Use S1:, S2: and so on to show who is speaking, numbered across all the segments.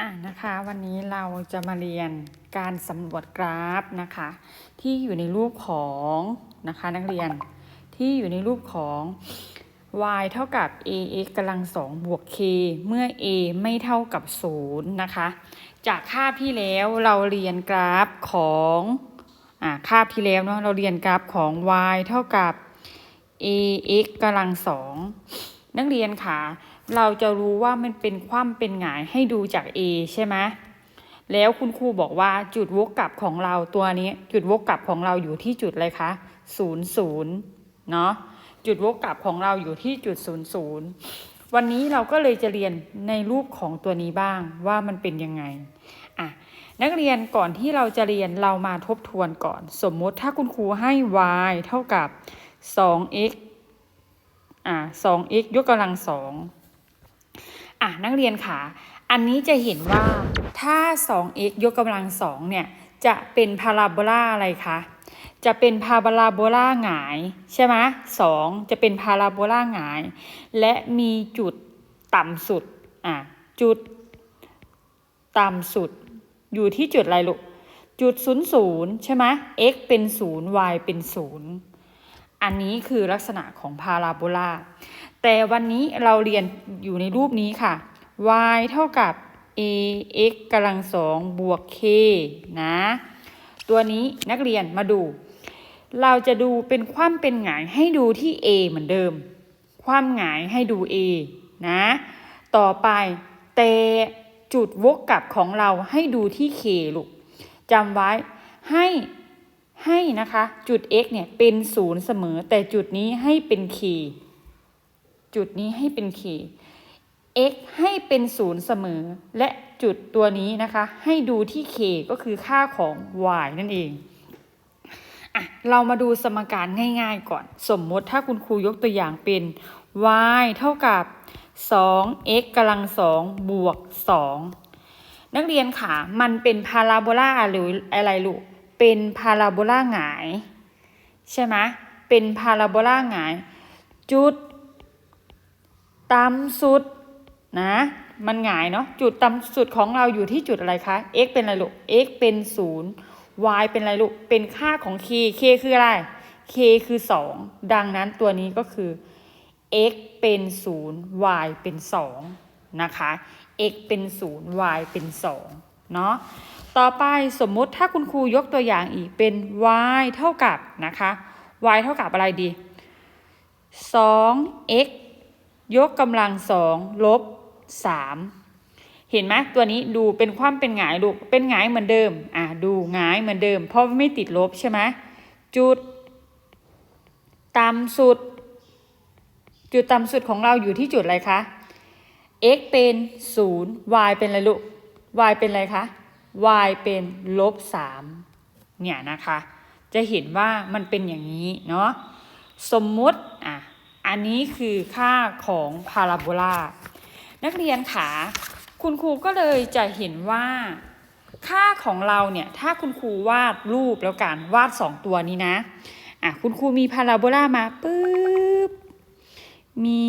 S1: อะนะคะวันนี้เราจะมาเรียนการสำรวจกราฟนะคะ ที่อยู่ในรูปของนะคะนักเรียนที่อยู่ในรูปของ y เท่ากับ ax กำลังสองบวก k เมื่อ a ไม่เท่ากับ 0 นะคะ จากคาบที่แล้วเราเรียนกราฟของอ่าคาบที่แล้วเนาะเราเรียนกราฟของ y เท่ากับ ax กำลังสองนักเรียนค่ะ เราจะรู้ว่ามันเป็นคว่ำเป็นหงายให้ดูจาก A ใช่ไหมแล้วคุณครูบอกว่าจุดวกกลับของเราตัวนี้ จุดวกกลับของเราอยู่ที่จุดอะไรคะศูนย์ศูนย์เนาะจุดวกกลับของเราอยู่ที่จุดศูนย์ศูนย์วันนี้เราก็เลยจะเรียนในรูปของตัวนี้บ้างว่ามันเป็นยังไงอะนักเรียนก่อนที่เราจะเรียนเรามาทบทวนก่อน สมมติถ้าคุณครูให้ y เท่ากับ 2x อ่า 2x ยกกำลังส อะนักเรียนค่ะ อันนี้จะเห็นว่าถ้า 2x ยกกำลังสองเนี่ยจะเป็นพาราโบลาอะไรคะจะเป็นพาราโบลาหงายใช่ไหมสองจะเป็นพาราโบลาหงาย และมีจุดต่ำสุดอะจุดต่ำสุด อยู่ที่จุดอะไรลูกจุดศูนย์ศูนย์ใช่ไหม x เป็นศูนย์ y เป็นศูนย์อันนี้คือลักษณะของพาราโบลา แต่วันนี้เราเรียนอยู่ในรูปนี้ค่ะ y เท่ากับ ax กำลังสองบวก k นะ ตัวนี้นักเรียนมาดู เราจะดูเป็นคว่ำเป็นหงายให้ดูที่ a เหมือนเดิม คว่ำหงายให้ดู a นะ ต่อไปแต่จุดวกกลับของเราให้ดูที่ k ลูกจำไว้ให้ให้นะคะจุด x เนี่ยเป็นศูนย์เสมอแต่จุดนี้ให้เป็น k จุดนี้ให้เป็น k x ให้เป็นศูนย์เสมอ และจุดตัวนี้นะคะ ให้ดูที่ k ก็คือค่าของ y นั่นเองอะเรามาดูสมการง่ายๆก่อน สมมติถ้าคุณครูยกตัวอย่างเป็น y เท่ากับ 2x กำลังสองบวก 2 นักเรียนค่ะ มันเป็นพาราโบลาหรืออะไรลูก เป็นพาราโบลาหงาย ใช่ไหมเป็นพาราโบลาหงาย จุด ต่ำสุดนะ มันหงายเนาะจุดต่ำสุดของเราอยู่ที่จุดอะไรคะ x เป็นอะไรลูก x เป็นศูนย์ y เป็นอะไรลูก เป็นค่าของ k k คืออะไร k คือสองดังนั้นตัวนี้ก็คือ x เป็นศูนย์ y เป็นสองนะคะ x เป็นศูนย์ y เป็นสองเนาะต่อไปสมมุติถ้าคุณครูยกตัวอย่างอีกเป็น y เท่ากับนะคะ y เท่ากับอะไรดี 2x ยกกำลังสองลบสามเห็นไหมตัวนี้ดูเป็นความเป็นหงายลูกเป็นหงายเหมือนเดิม อะดูหงายเหมือนเดิม เพราะไม่ติดลบใช่ไหมจุดต่ำสุด จุดต่ำสุดของเราอยู่ที่จุดอะไรคะ x เป็นศูนย์ y เป็นอะไรลูก y เป็นอะไรคะ y เป็นลบสามเนี่ยนะคะ จะเห็นว่ามันเป็นอย่างนี้เนาะสมมุติ อันนี้คือค่าของพาราโบลานักเรียนขาคุณครูก็เลยจะเห็นว่า ค่าของเราเนี่ยถ้าคุณครูวาดรูปแล้วกันวาดสองตัวนี้นะอะคุณครูมีพาราโบลามาปึ๊บมี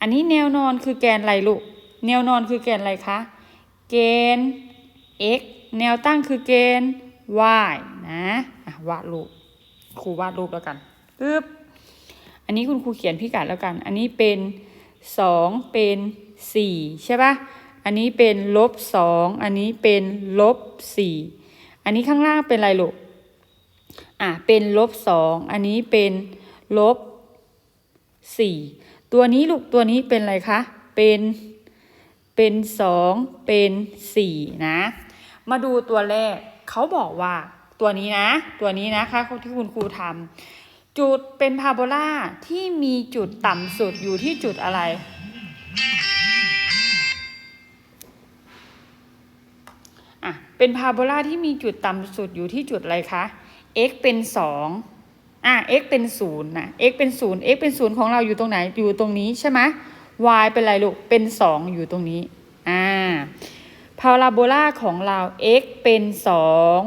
S1: อันนี้แนวนอนคือแกนอะไรลูกแนวนอนคือแกนอะไรคะเกณฑ์ x แนวตั้งคือเกณฑ์ y นะะวาดรูป ครูวาดรูปแล้วกันปึ๊บ อันนี้คุณครูเขียนพิกัดแล้วกัน อันนี้เป็นสองเป็นสี่ใช่ปะอันนี้เป็นลบสองอันนี้เป็นลบสี่อันนี้ข้างล่างเป็นอะไรลูก อะ เป็นลบสองอันนี้เป็นลบสี่ตัวนี้ลูกตัวนี้เป็นอะไรคะ เป็น เป็นสองเป็นสี่นะ มาดูตัวแรกเขาบอกว่าตัวนี้นะ ตัวนี้นะคะที่คุณครูทำ จุดเป็นพาโบลาที่มีจุดต่ำสุดอยู่ที่จุดอะไร อะ เป็นพาโบลาที่มีจุดต่ำสุดอยู่ที่จุดอะไรคะ x เป็นสองอะ x เป็นศูนย์นะ x เป็นศูนย์ x เป็นศูนย์ของเราอยู่ตรงไหน อยู่ตรงนี้ใช่ไหม y เป็นอะไรลูก เป็นสองอยู่ตรงนี้ อ่า พาราโบลาของเรา x เป็นสอง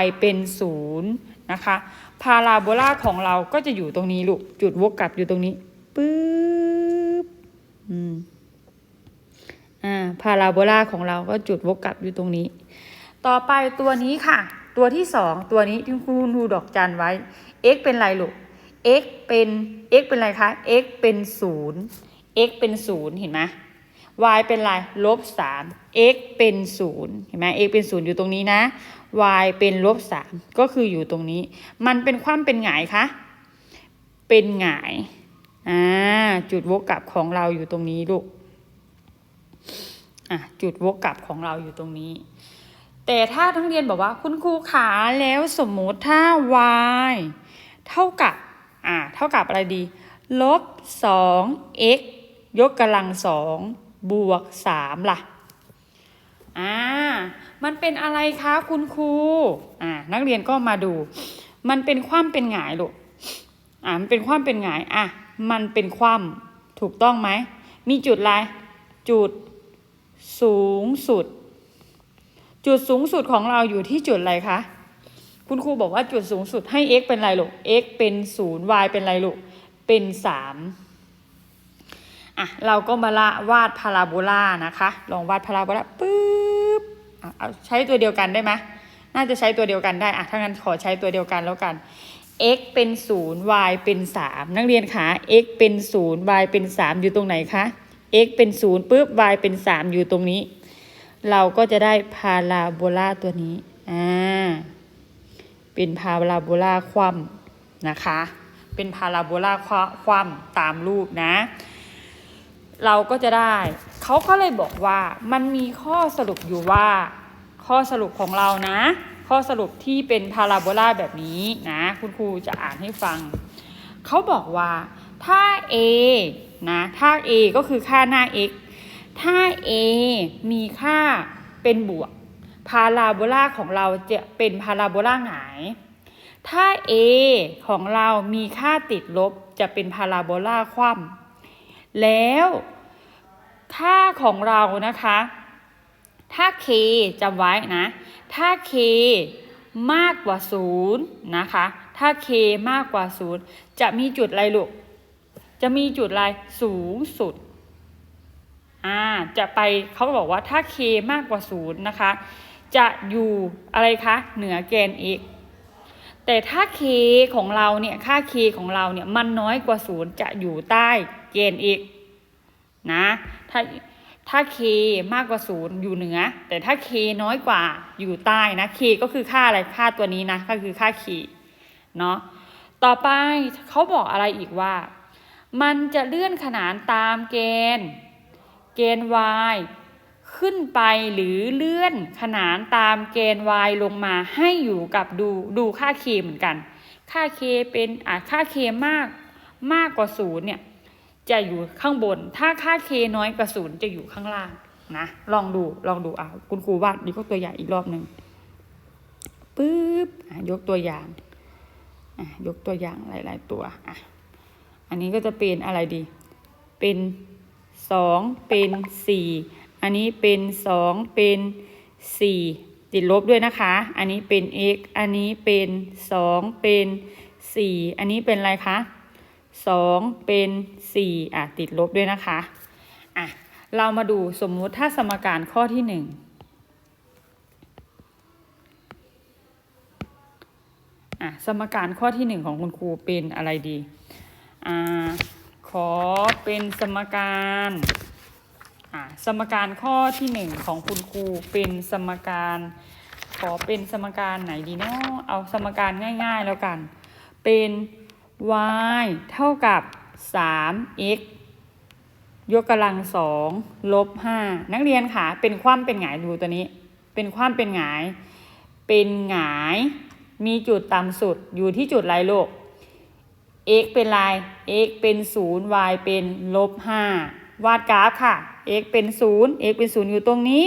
S1: y เป็นศูนย์นะคะ พาราโบลาของเราก็จะอยู่ตรงนี้ลูก จุดวกกลับอยู่ตรงนี้ปึ๊บอืมอ่าพาราโบลาของเราก็จุดวกกลับอยู่ตรงนี้ ต่อไปตัวนี้ค่ะ ตัวที่สองตัวนี้ที่คุณดูดอกจันไว้ x เป็นไรลูก x เป็น x เป็นไรคะ x เป็นศูนย์ x เป็นศูนย์เห็นไหม y เป็นไรลบสาม x เป็นศูนย์เห็นไหม x เป็นศูนย์อยู่ตรงนี้นะ y เป็นลบสามก็คืออยู่ตรงนี้ มันเป็นความเป็นหงายคะเป็นหงายอ่าจุดวกกลับของเราอยู่ตรงนี้ลูกอะจุดวกกลับของเราอยู่ตรงนี้ แต่ถ้าทั้งเรียนบอกว่าคุณครูขาแล้วสมมุติถ้า y เท่ากับอ่าเท่ากับอะไรดีลบสอง x ยกกำลังสองบวกสามล่ะอ่า มันเป็นอะไรคะคุณครูอ่านักเรียนก็มาดู มันเป็นความเป็นหงายลูกอ่ามันเป็นความเป็นหงายอะมันเป็นความถูกต้องไหมมีจุดอะไรจุดสูงสุด จุดสูงสุดของเราอยู่ที่จุดอะไรคะคุณครูบอกว่าจุดสูงสุดให้ x เป็นอะไรลูก x เป็นศูนย์ y เป็นอะไรลูก เป็นสามอะ เราก็มาละวาดพาราโบลานะคะ ลองวาดพาราโบลาปึ๊บ เอาใช้ตัวเดียวกันได้ไหมน่าจะใช้ตัวเดียวกันได้อะถ้างั้นขอใช้ตัวเดียวกันแล้วกัน x เป็นศูนย์ y เป็นสามนักเรียนคะ x เป็นศูนย์ y เป็นสามอยู่ตรงไหนคะ x เป็นศูนย์ปุ๊บ y เป็นสามอยู่ตรงนี้ เราก็จะได้พาราโบลาตัวนี้ อ่า เป็นพาราโบลาคว่ำนะคะ เป็นพาราโบลาคว่ำตามรูปนะ เราก็จะได้ เขาก็เลยบอกว่ามันมีข้อสรุปอยู่ว่า ข้อสรุปของเรานะ ข้อสรุปที่เป็นพาราโบลาแบบนี้นะ คุณครูจะอ่านให้ฟัง เขาบอกว่าถ้า a นะถ้า a ก็คือค่าหน้า x ถ้า a มีค่าเป็นบวก พาราโบลาของเราจะเป็นพาราโบลาหงาย ถ้า a ของเรามีค่าติดลบจะเป็นพาราโบลาคว่ำ แล้วค่าของเรานะคะ ถ้า k จำไว้นะ ถ้า k มากกว่า 0 นะคะ ถ้า k มากกว่า 0 จะมีจุดอะไรลูก จะมีจุดอะไรสูงสุด อ่า จะไปเขาบอกว่าถ้า k มากกว่า 0 นะคะ จะอยู่อะไรคะ เหนือแกน x แต่ถ้า k ของเราเนี่ย ค่า k ของเราเนี่ย มันน้อยกว่า 0 จะอยู่ใต้ แกน x นะถ้าถ้า k มากกว่า0อยู่เหนือ แต่ถ้า k น้อยกว่าอยู่ใต้นะ k ก็คือค่าอะไรค่าตัวนี้นะก็คือค่า k เนาะต่อไปเขาบอกอะไรอีกว่า มันจะเลื่อนขนานตามเกณฑ์ เกณฑ์ y ขึ้นไปหรือเลื่อนขนานตามเกณฑ์ y ลงมาให้อยู่กับดูดูค่า k เหมือนกัน ค่า k เป็นอะค่า k มากมากกว่าศูนย์เนี่ย จะอยู่ข้างบน ถ้าค่า k น้อยกว่าศูนย์จะอยู่ข้างล่างนะ ลองดูลองดูอะคุณครูวาดยกตัวอย่างอีกรอบหนึ่งปึ๊บยกตัวอย่างยกตัวอย่างหลาย ๆ ตัวอะอันนี้ก็จะเป็นอะไรดี เป็นสองเป็นสี่อันนี้เป็นสองเป็นสี่ติดลบด้วยนะคะ อันนี้เป็น x อันนี้เป็นสองเป็นสี่อันนี้เป็นอะไรคะ สองเป็นสี่อะ ติดลบด้วยนะคะ อะ เรามาดูสมมุติถ้าสมการข้อที่หนึ่งอะ สมการข้อที่หนึ่งของคุณครูเป็นอะไรดี อ่า ขอเป็นสมการ อะสมการข้อที่หนึ่งของคุณครูเป็นสมการ ขอเป็นสมการไหนดีเนาะเอาสมการง่าย ๆ แล้วกัน เป็น y เท่ากับ 3x ยกกำลังสองลบห้านักเรียนค่ะ เป็นความเป็นหงายดูตัวนี้ เป็นความเป็นหงาย เป็นหงาย มีจุดต่ำสุดอยู่ที่จุดไรโลก x เป็นลาย x เป็นศูนย์ y เป็นลบห้าวาดกราฟค่ะ x เป็นศูนย์ x เป็นศูนย์อยู่ตรงนี้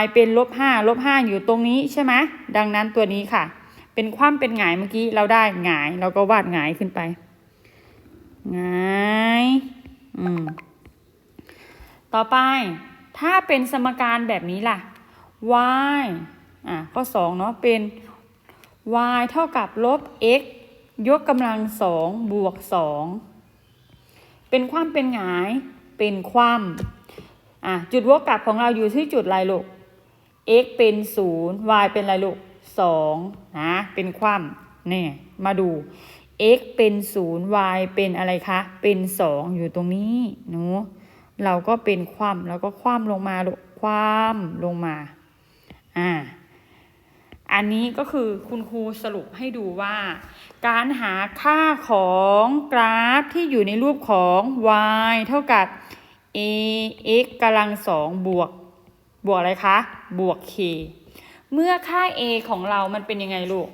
S1: y เป็นลบห้าลบห้าอยู่ตรงนี้ใช่ไหมดังนั้นตัวนี้ค่ะ เป็นความเป็นหงายเมื่อกี้เราได้หงาย เราก็วาดหงายขึ้นไปหงายอืมต่อไปถ้าเป็นสมการแบบนี้ล่ะ y อะข้อสองเนาะเป็น y เท่ากับลบ x ยกกำลังสองบวกสองเป็นความเป็นหงายเป็นความอะจุดวกกลับของเราอยู่ที่จุดอะไรลูก x เป็นศูนย์ y เป็นอะไรลูก สองนะเป็นความเนี่ยมาดู x เป็นศูนย์ y เป็นอะไรคะ เป็นสองอยู่ตรงนี้หนูเราก็เป็นความแล้วก็ความลงมาความลงมาอ่าอันนี้ก็คือคุณครูสรุปให้ดูว่า การหาค่าของกราฟที่อยู่ในรูปของ y เท่ากับ a x กำลังสองบวก บวกอะไรคะ บวก k เมื่อค่า a ของเรามันเป็นยังไงลูก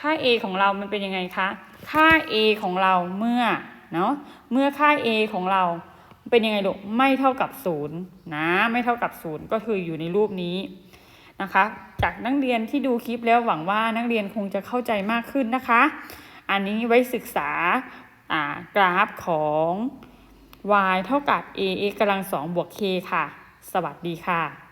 S1: ค่า a ของเรามันเป็นยังไงคะ ค่า a ของเราเมื่อ เนาะ เมื่อค่า a ของเราเป็นยังไงลูก ไม่เท่ากับศูนย์นะ ไม่เท่ากับศูนย์ก็คืออยู่ในรูปนี้นะคะ จากนักเรียนที่ดูคลิปแล้วหวังว่านักเรียนคงจะเข้าใจมากขึ้นนะคะ อันนี้ไว้ศึกษาากราฟของ y เท่ากับ ax กำลังสองบวก k ค่ะ สวัสดีค่ะ